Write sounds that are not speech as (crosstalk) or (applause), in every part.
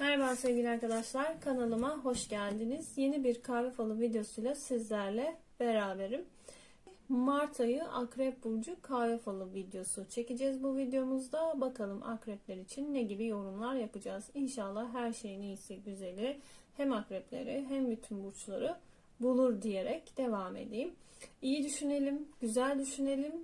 Merhaba sevgili arkadaşlar, kanalıma hoş geldiniz. Yeni bir kahve falı videosuyla sizlerle beraberim. Mart ayı Akrep Burcu kahve falı videosu çekeceğiz bu videomuzda. Bakalım akrepler için ne gibi yorumlar yapacağız. İnşallah her şeyin iyisi güzeli hem akrepleri hem bütün burçları bulur diyerek devam edeyim. İyi düşünelim, güzel düşünelim,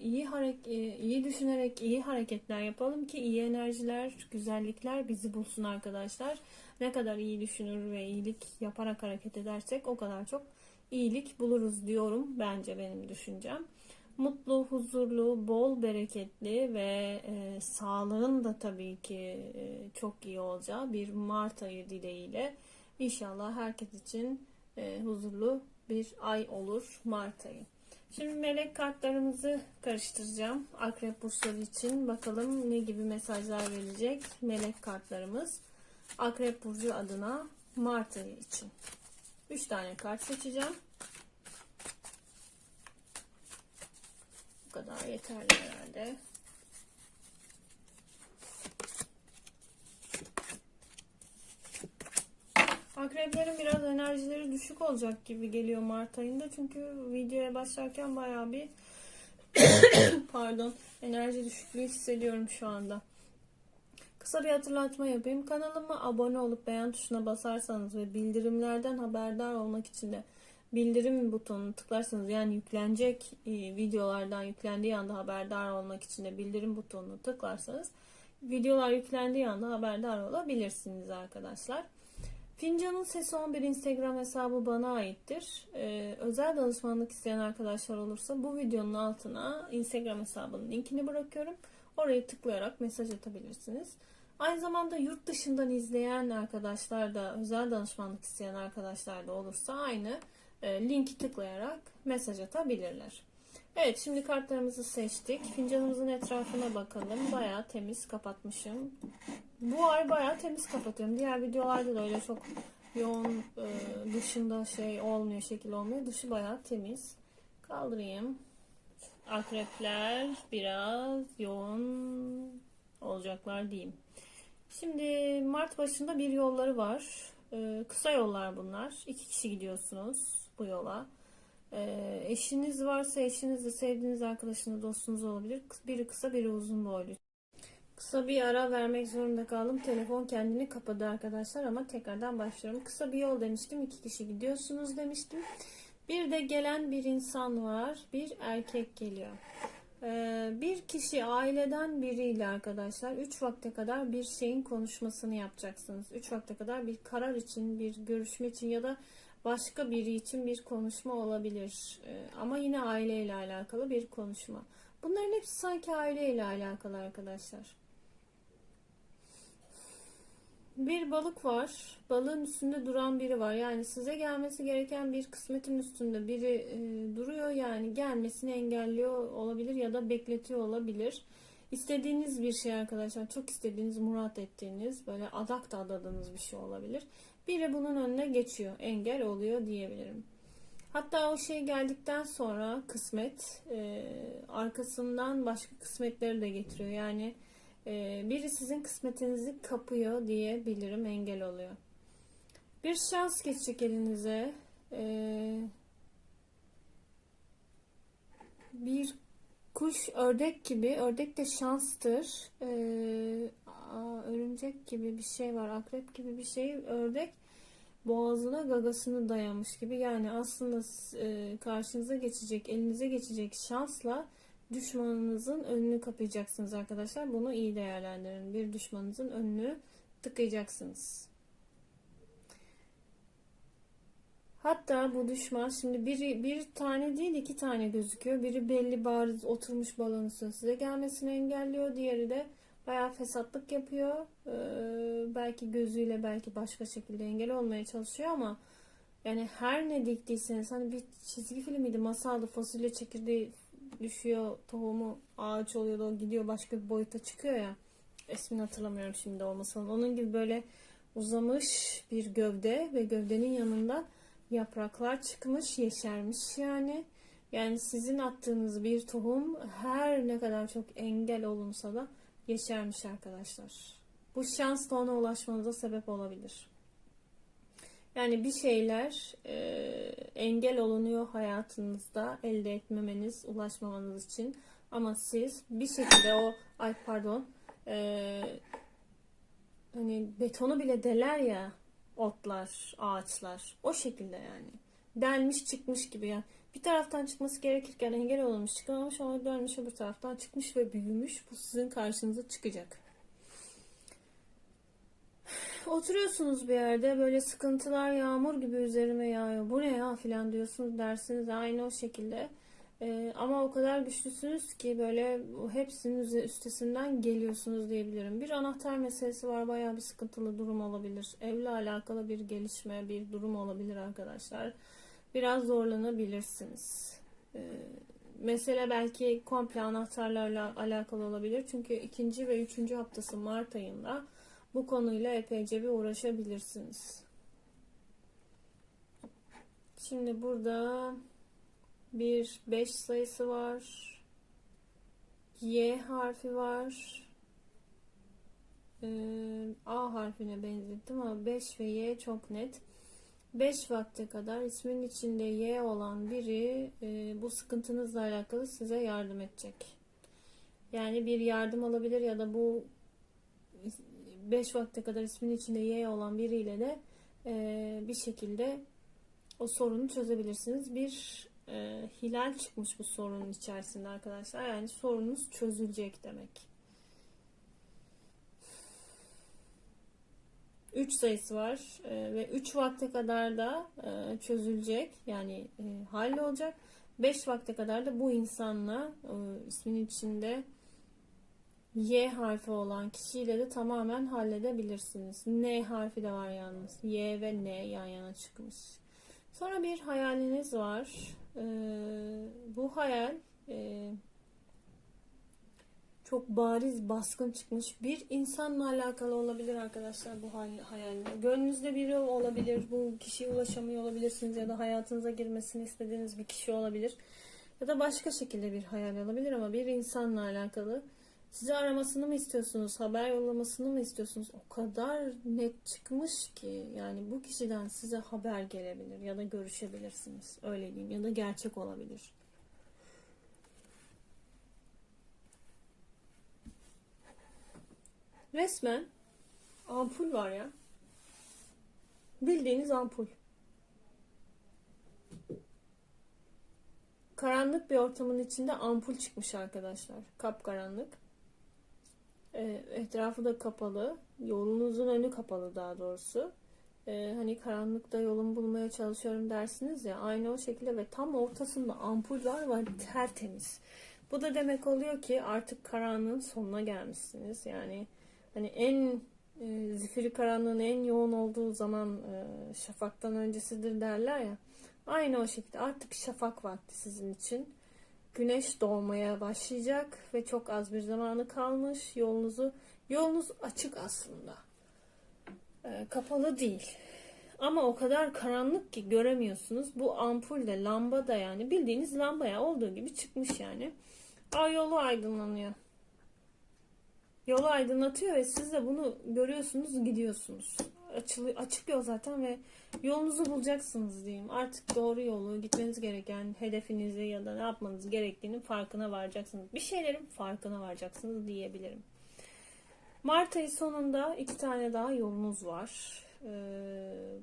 iyi hareket iyi düşünerek iyi hareketler yapalım ki iyi enerjiler, güzellikler bizi bulsun arkadaşlar. Ne kadar iyi düşünür ve iyilik yaparak hareket edersek o kadar çok iyilik buluruz diyorum bence benim düşüncem. Mutlu, huzurlu, bol bereketli ve e, sağlığın da tabii ki e, çok iyi olacağı bir Mart ayı dileğiyle inşallah herkes için e, huzurlu bir ay olur Mart ayı. Şimdi melek kartlarımızı karıştıracağım. Akrep burçları için bakalım ne gibi mesajlar verecek melek kartlarımız. Akrep burcu adına Mart ayı için. 3 tane kart seçeceğim. Bu kadar yeterli herhalde. Akreplerin biraz enerjileri düşük olacak gibi geliyor Mart ayında. Çünkü videoya başlarken bayağı bir (coughs) pardon enerji düşüklüğü hissediyorum şu anda. Kısa bir hatırlatma yapayım. Kanalıma abone olup beğen tuşuna basarsanız ve bildirimlerden haberdar olmak için de bildirim butonunu tıklarsanız yani yüklenecek e, videolardan yüklendiği anda haberdar olmak için de bildirim butonunu tıklarsanız videolar yüklendiği anda haberdar olabilirsiniz arkadaşlar. Fincanın Sesi 11 Instagram hesabı bana aittir. Ee, özel danışmanlık isteyen arkadaşlar olursa bu videonun altına Instagram hesabının linkini bırakıyorum. Oraya tıklayarak mesaj atabilirsiniz. Aynı zamanda yurt dışından izleyen arkadaşlar da özel danışmanlık isteyen arkadaşlar da olursa aynı e, linki tıklayarak mesaj atabilirler. Evet şimdi kartlarımızı seçtik. Fincanımızın etrafına bakalım. Bayağı temiz kapatmışım. Bu ay bayağı temiz kapatıyorum. Diğer videolarda da öyle çok yoğun e, dışında şey olmuyor, şekil olmuyor. Dışı bayağı temiz. Kaldırayım. Akrepler biraz yoğun olacaklar diyeyim. Şimdi Mart başında bir yolları var. E, kısa yollar bunlar. İki kişi gidiyorsunuz bu yola. E, eşiniz varsa eşiniz de sevdiğiniz arkadaşınız, dostunuz olabilir. Biri kısa, biri uzun boylu. Kısa bir ara vermek zorunda kaldım. Telefon kendini kapadı arkadaşlar ama tekrardan başlıyorum. Kısa bir yol demiştim. iki kişi gidiyorsunuz demiştim. Bir de gelen bir insan var. Bir erkek geliyor. Ee, bir kişi aileden biriyle arkadaşlar 3 vakte kadar bir şeyin konuşmasını yapacaksınız. 3 vakte kadar bir karar için, bir görüşme için ya da başka biri için bir konuşma olabilir. Ee, ama yine aileyle alakalı bir konuşma. Bunların hepsi sanki aileyle alakalı arkadaşlar. Bir balık var. Balığın üstünde duran biri var. Yani size gelmesi gereken bir kısmetin üstünde biri e, duruyor. Yani gelmesini engelliyor olabilir ya da bekletiyor olabilir. İstediğiniz bir şey arkadaşlar. Çok istediğiniz, murat ettiğiniz, böyle adak da adadığınız bir şey olabilir. Biri bunun önüne geçiyor. Engel oluyor diyebilirim. Hatta o şey geldikten sonra kısmet e, arkasından başka kısmetleri de getiriyor. Yani ee, biri sizin kısmetinizi kapıyor diyebilirim, engel oluyor. Bir şans geçecek elinize. Ee, bir kuş, ördek gibi. Ördek de şanstır. Örümcek gibi bir şey var. Akrep gibi bir şey. Ördek boğazına gagasını dayamış gibi. Yani aslında e, karşınıza geçecek, elinize geçecek şansla düşmanınızın önünü kapayacaksınız arkadaşlar. Bunu iyi değerlendirin. Bir düşmanınızın önünü tıkayacaksınız. Hatta bu düşman şimdi biri bir tane değil iki tane gözüküyor. Biri belli bariz oturmuş balonun size gelmesini engelliyor. Diğeri de bayağı fesatlık yapıyor. Ee, belki gözüyle belki başka şekilde engel olmaya çalışıyor ama yani her ne diktiyseniz hani bir çizgi filmiydi masaldı fasulye çekirdeği düşüyor tohumu ağaç oluyor da gidiyor başka bir boyuta çıkıyor ya. ismini hatırlamıyorum şimdi olmasın. Onun gibi böyle uzamış bir gövde ve gövdenin yanında yapraklar çıkmış, yeşermiş yani. Yani sizin attığınız bir tohum her ne kadar çok engel olunsa da yeşermiş arkadaşlar. Bu şans da ona ulaşmanıza sebep olabilir. Yani bir şeyler e, engel olunuyor hayatınızda elde etmemeniz, ulaşmamanız için. Ama siz bir şekilde o, ay pardon, e, hani betonu bile deler ya otlar, ağaçlar. O şekilde yani. Delmiş çıkmış gibi yani. Bir taraftan çıkması gerekirken engel olunmuş çıkamamış ama dönmüş öbür taraftan çıkmış ve büyümüş. Bu sizin karşınıza çıkacak. Oturuyorsunuz bir yerde böyle sıkıntılar yağmur gibi üzerime yağıyor. Bu ne ya filan diyorsunuz dersiniz aynı o şekilde. Ee, ama o kadar güçlüsünüz ki böyle hepsinin üstesinden geliyorsunuz diyebilirim. Bir anahtar meselesi var. Bayağı bir sıkıntılı durum olabilir. Evle alakalı bir gelişme, bir durum olabilir arkadaşlar. Biraz zorlanabilirsiniz. Ee, mesele belki komple anahtarlarla alakalı olabilir. Çünkü ikinci ve üçüncü haftası Mart ayında bu konuyla epeyce bir uğraşabilirsiniz. Şimdi burada bir 5 sayısı var. Y harfi var. Ee, A harfine benzettim ama 5 ve Y çok net. 5 vakte kadar ismin içinde Y olan biri e, bu sıkıntınızla alakalı size yardım edecek. Yani bir yardım alabilir ya da bu 5 vakte kadar ismin içinde Y olan biriyle de e, bir şekilde o sorunu çözebilirsiniz. Bir e, hilal çıkmış bu sorunun içerisinde arkadaşlar. Yani sorununuz çözülecek demek. 3 sayısı var e, ve 3 vakte kadar da e, çözülecek yani e, hallolacak. 5 vakte kadar da bu insanla e, ismin içinde Y harfi olan kişiyle de tamamen halledebilirsiniz. N harfi de var yalnız. Y ve N yan yana çıkmış. Sonra bir hayaliniz var. Ee, bu hayal e, çok bariz baskın çıkmış bir insanla alakalı olabilir arkadaşlar bu hayaller. Gönlünüzde biri olabilir. Bu kişiye ulaşamıyor olabilirsiniz ya da hayatınıza girmesini istediğiniz bir kişi olabilir. Ya da başka şekilde bir hayal olabilir ama bir insanla alakalı. Sizi aramasını mı istiyorsunuz? Haber yollamasını mı istiyorsunuz? O kadar net çıkmış ki yani bu kişiden size haber gelebilir ya da görüşebilirsiniz. Öyle diyeyim ya da gerçek olabilir. Resmen ampul var ya. Bildiğiniz ampul. Karanlık bir ortamın içinde ampul çıkmış arkadaşlar. Kapkaranlık. Ee, etrafı da kapalı. Yolunuzun önü kapalı daha doğrusu. Ee, hani karanlıkta yolumu bulmaya çalışıyorum dersiniz ya. Aynı o şekilde ve tam ortasında ampul var ve tertemiz. Bu da demek oluyor ki artık karanlığın sonuna gelmişsiniz. Yani hani en e, zifiri karanlığın en yoğun olduğu zaman e, şafaktan öncesidir derler ya. Aynı o şekilde artık şafak vakti sizin için. Güneş doğmaya başlayacak ve çok az bir zamanı kalmış. Yolunuzu yolunuz açık aslında. Ee, kapalı değil. Ama o kadar karanlık ki göremiyorsunuz. Bu ampul de lamba da yani bildiğiniz lambaya olduğu gibi çıkmış yani. Aa yolu aydınlanıyor. Yolu aydınlatıyor ve siz de bunu görüyorsunuz, gidiyorsunuz. Açılı, açık yol zaten ve yolunuzu bulacaksınız diyeyim. Artık doğru yolu, gitmeniz gereken hedefinizi ya da ne yapmanız gerektiğinin farkına varacaksınız. Bir şeylerin farkına varacaksınız diyebilirim. Mart ayı sonunda iki tane daha yolunuz var. Ee,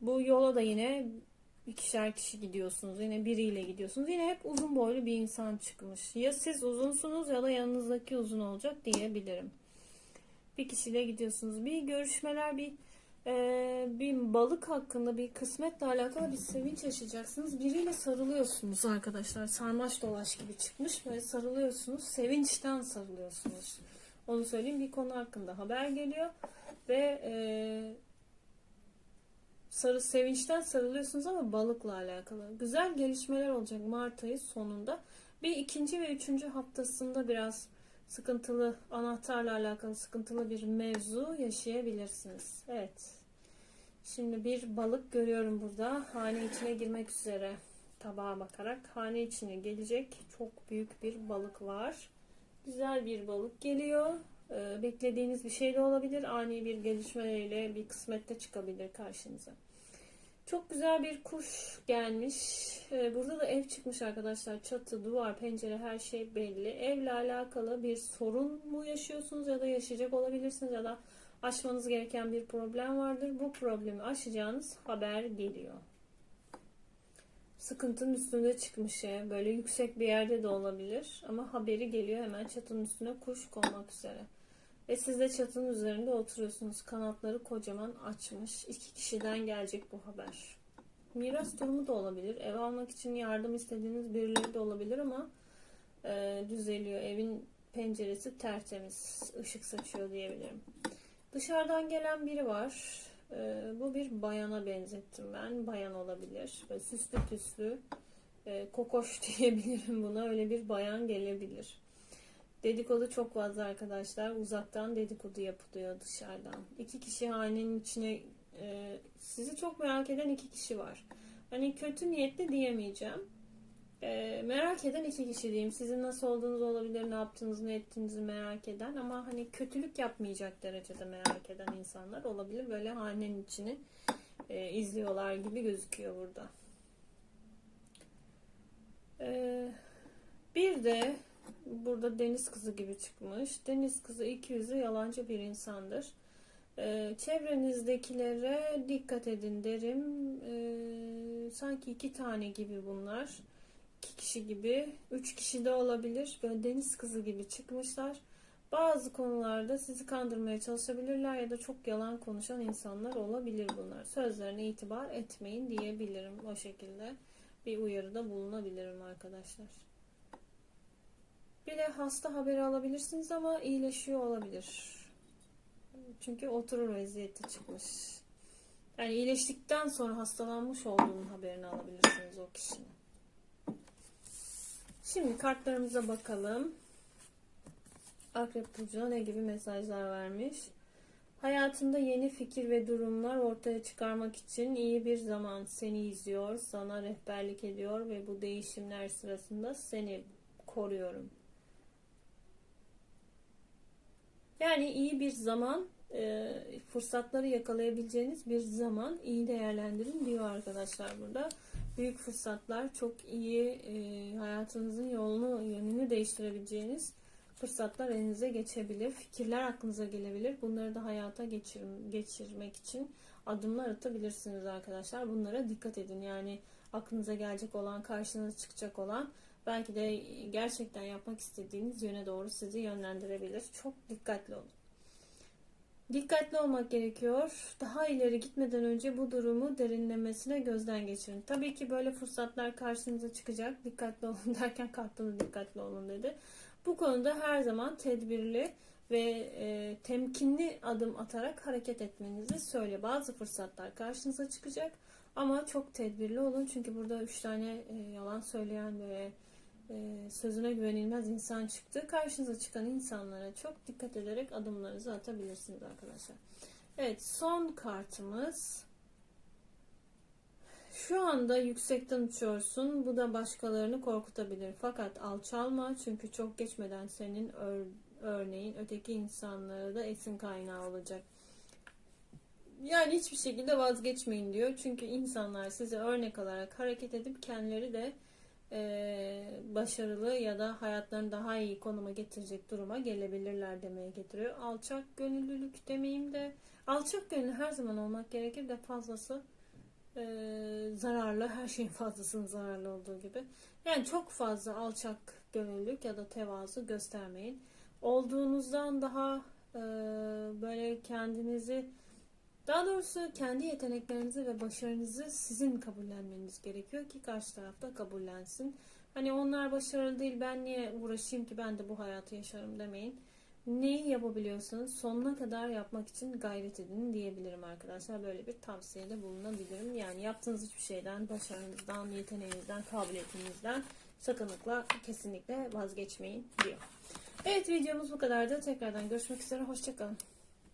bu yola da yine ikişer kişi gidiyorsunuz. Yine biriyle gidiyorsunuz. Yine hep uzun boylu bir insan çıkmış. Ya siz uzunsunuz ya da yanınızdaki uzun olacak diyebilirim. Bir kişiyle gidiyorsunuz. Bir görüşmeler, bir e, bir balık hakkında bir kısmetle alakalı bir sevinç yaşayacaksınız. Biriyle sarılıyorsunuz arkadaşlar. Sarmaş dolaş gibi çıkmış ve sarılıyorsunuz. Sevinçten sarılıyorsunuz. Onu söyleyeyim. Bir konu hakkında haber geliyor ve e, sarı sevinçten sarılıyorsunuz ama balıkla alakalı. Güzel gelişmeler olacak Mart ayı sonunda. Bir ikinci ve üçüncü haftasında biraz sıkıntılı anahtarla alakalı sıkıntılı bir mevzu yaşayabilirsiniz. Evet. Şimdi bir balık görüyorum burada. Hane içine girmek üzere tabağa bakarak. Hane içine gelecek çok büyük bir balık var. Güzel bir balık geliyor. Ee, beklediğiniz bir şey de olabilir. Ani bir gelişmeyle bir kısmette çıkabilir karşınıza. Çok güzel bir kuş gelmiş. Ee, burada da ev çıkmış arkadaşlar. Çatı, duvar, pencere her şey belli. Evle alakalı bir sorun mu yaşıyorsunuz ya da yaşayacak olabilirsiniz ya da aşmanız gereken bir problem vardır. Bu problemi aşacağınız haber geliyor. Sıkıntının üstünde çıkmış ev. Böyle yüksek bir yerde de olabilir. Ama haberi geliyor hemen çatının üstüne kuş konmak üzere. Ve siz de çatının üzerinde oturuyorsunuz. Kanatları kocaman açmış. İki kişiden gelecek bu haber. Miras durumu da olabilir. Ev almak için yardım istediğiniz birileri de olabilir ama e, düzeliyor. Evin penceresi tertemiz. ışık saçıyor diyebilirim. Dışarıdan gelen biri var. E, bu bir bayana benzettim ben. Bayan olabilir. Böyle süslü püslü. E, kokoş (laughs) diyebilirim buna. Öyle bir bayan gelebilir. Dedikodu çok fazla arkadaşlar. Uzaktan dedikodu yapılıyor dışarıdan. İki kişi hanenin içine e, sizi çok merak eden iki kişi var. Hani kötü niyetli diyemeyeceğim. E, merak eden iki kişi diyeyim. Sizin nasıl olduğunuz olabilir, ne yaptığınızı, ne ettiğinizi merak eden ama hani kötülük yapmayacak derecede merak eden insanlar olabilir. Böyle hanenin içini e, izliyorlar gibi gözüküyor burada. E, bir de burada deniz kızı gibi çıkmış. Deniz kızı iki yüzlü yalancı bir insandır. Ee, çevrenizdekilere dikkat edin derim. Ee, sanki iki tane gibi bunlar. İki kişi gibi. Üç kişi de olabilir. Böyle deniz kızı gibi çıkmışlar. Bazı konularda sizi kandırmaya çalışabilirler ya da çok yalan konuşan insanlar olabilir bunlar. Sözlerine itibar etmeyin diyebilirim o şekilde. Bir uyarıda bulunabilirim arkadaşlar. Bir de hasta haberi alabilirsiniz ama iyileşiyor olabilir. Çünkü oturur vaziyette çıkmış. Yani iyileştikten sonra hastalanmış olduğunun haberini alabilirsiniz o kişinin. Şimdi kartlarımıza bakalım. Akrep Burcu'na ne gibi mesajlar vermiş? Hayatında yeni fikir ve durumlar ortaya çıkarmak için iyi bir zaman seni izliyor, sana rehberlik ediyor ve bu değişimler sırasında seni koruyorum. Yani iyi bir zaman, e, fırsatları yakalayabileceğiniz bir zaman iyi değerlendirin diyor arkadaşlar burada. Büyük fırsatlar, çok iyi e, hayatınızın yolunu, yönünü değiştirebileceğiniz fırsatlar elinize geçebilir. Fikirler aklınıza gelebilir. Bunları da hayata geçir, geçirmek için adımlar atabilirsiniz arkadaşlar. Bunlara dikkat edin. Yani aklınıza gelecek olan, karşınıza çıkacak olan belki de gerçekten yapmak istediğiniz yöne doğru sizi yönlendirebilir. Çok dikkatli olun. Dikkatli olmak gerekiyor. Daha ileri gitmeden önce bu durumu derinlemesine gözden geçirin. Tabii ki böyle fırsatlar karşınıza çıkacak. Dikkatli olun (laughs) derken kartında dikkatli olun dedi. Bu konuda her zaman tedbirli ve e, temkinli adım atarak hareket etmenizi söyle. Bazı fırsatlar karşınıza çıkacak ama çok tedbirli olun. Çünkü burada üç tane e, yalan söyleyen ve e, sözüne güvenilmez insan çıktı. Karşınıza çıkan insanlara çok dikkat ederek adımlarınızı atabilirsiniz arkadaşlar. Evet son kartımız. Şu anda yüksekten uçuyorsun. Bu da başkalarını korkutabilir. Fakat alçalma çünkü çok geçmeden senin ör, örneğin öteki insanlara da esin kaynağı olacak. Yani hiçbir şekilde vazgeçmeyin diyor. Çünkü insanlar size örnek alarak hareket edip kendileri de e, başarılı ya da hayatlarını daha iyi konuma getirecek duruma gelebilirler demeye getiriyor. Alçak gönüllülük demeyeyim de alçak gönüllü her zaman olmak gerekir de fazlası e, zararlı. Her şeyin fazlasının zararlı olduğu gibi. Yani çok fazla alçak gönüllülük ya da tevazu göstermeyin. Olduğunuzdan daha e, böyle kendinizi daha doğrusu kendi yeteneklerinizi ve başarınızı sizin kabullenmeniz gerekiyor ki karşı tarafta kabullensin. Hani onlar başarılı değil ben niye uğraşayım ki ben de bu hayatı yaşarım demeyin. Neyi yapabiliyorsanız sonuna kadar yapmak için gayret edin diyebilirim arkadaşlar. Böyle bir tavsiyede bulunabilirim. Yani yaptığınız hiçbir şeyden, başarınızdan, yeteneğinizden, kabiliyetinizden sakınlıkla kesinlikle vazgeçmeyin diyor. Evet videomuz bu kadardı. Tekrardan görüşmek üzere. Hoşçakalın.